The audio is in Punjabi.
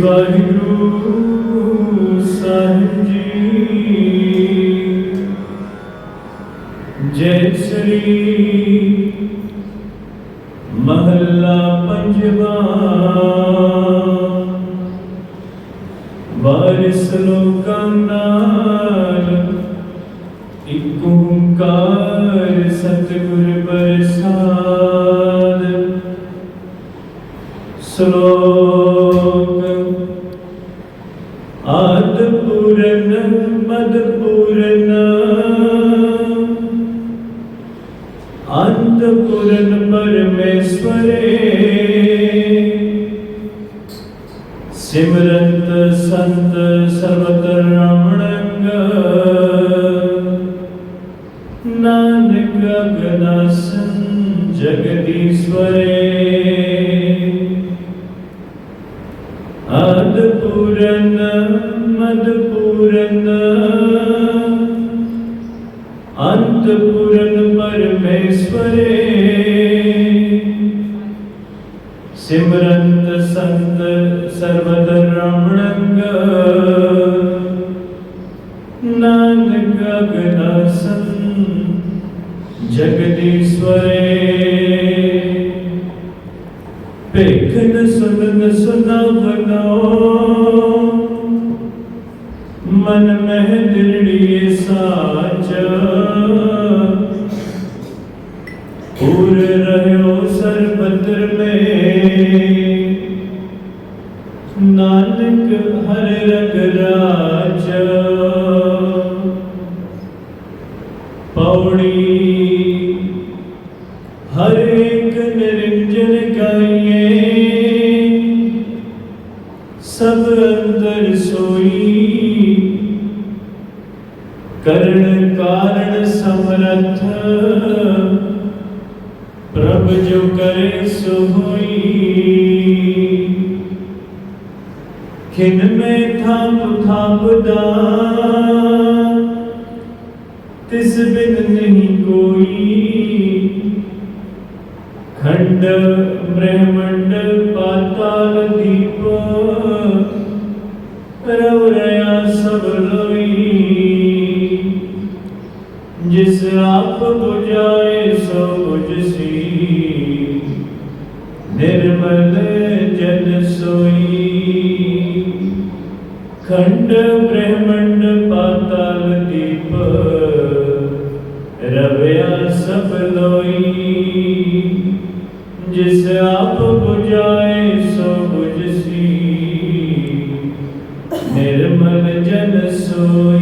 ਵਾਹਿਗੁਰੂ ਸਾਹਿਬ ਜੀ। ਜੈ ਸ੍ਰੀ ਮਹੱਲਾ ਪੰਜਵਾ। ਵਾਰਿਸ ਲੋਕਾਂ ਨਾਲ ਇਕ ਓੰਕਾਰ ਸਤਿਗੁਰ ਪ੍ਰਸਾਦ। ਸ਼ਲੋਕ ਆਦ ਪੂਰਨ ਮਦ ਪੂਰਨ ਅੰਤ ਪੂਰਨ ਪਰਮੇਸ਼ਵਰੇ ਸਿਮਰੰਤ ਸੰਤ ਸਰਬਤ ਰਮਣੰਗ ਨਾਨਕ ਅਗਨਾਸਨ ਜਗਦੀਸ਼ਵਰੇ ਆਦ ਪੂਰਨ ਮਦ ਪੂਰਨ ਅੰਤ ਪੂਰਨ ਪਰਮੇਸ਼ਵਰੇ। ਸਿਮਰੰਤ ਸੰਤ ਸਰਬਦ ਰਮਣੰਗ। ਨਾਨਕ ਅਗਨਾਸਨ ਜਗਦੀਸ਼ਵਰੇ। ਭੇਖਨ ਸੁਨਨ ਸੁਨਾਵਨੋ ਮਨ ਮਹਿ ਦਿਰੜੀਏ ਸਾਚ। ਪੂਰ ਰਹਿਓ ਸਰਬਤਰ ਮੇ ਨਾਨਕ ਹਰ ਰਗ ਰਾਜ। ਪੌੜੀ ਹਰ ਇੱਕ ਨਿਰੰਜਨ ਗਾਈਏ। ਸਭ ਅੰਦਰ ਸੋਈ। ਕਰਨ ਕਾਰਣ ਸਮਰਥ। ਪ੍ਰਭ ਜੋ ਕਰੇ ਸੋ ਹੋਈ। ਖਿਨ ਮੈਂ ਥਾਪ ਥਾਪ ਦਾ। ਤਿਸ ਬਿਨ ਨਹੀਂ ਕੋਈ। ਖੰਡ ਬ੍ਰਹਮੰਡ ਪਾਤਾਲ ਦੀਪ ਜਿਸ ਆਪ 부ਜਾਏ ਸੋ ਕੁਝ ਸੀ। ਨਿਰਮਲ ਜਨ ਸੋਈ। ਖੰਡ ਬ੍ਰਹਮੰਡ ਪਾਤਲ ਦੀਪ, ਰਵਿਆ ਸਭ ਲੋਈ। ਜਿਸ ਆਪ 부ਜਾਏ ਸੋ ਕੁਝ ਸੀ। ਨਿਰਮਲ ਜਨ ਸੋਈ।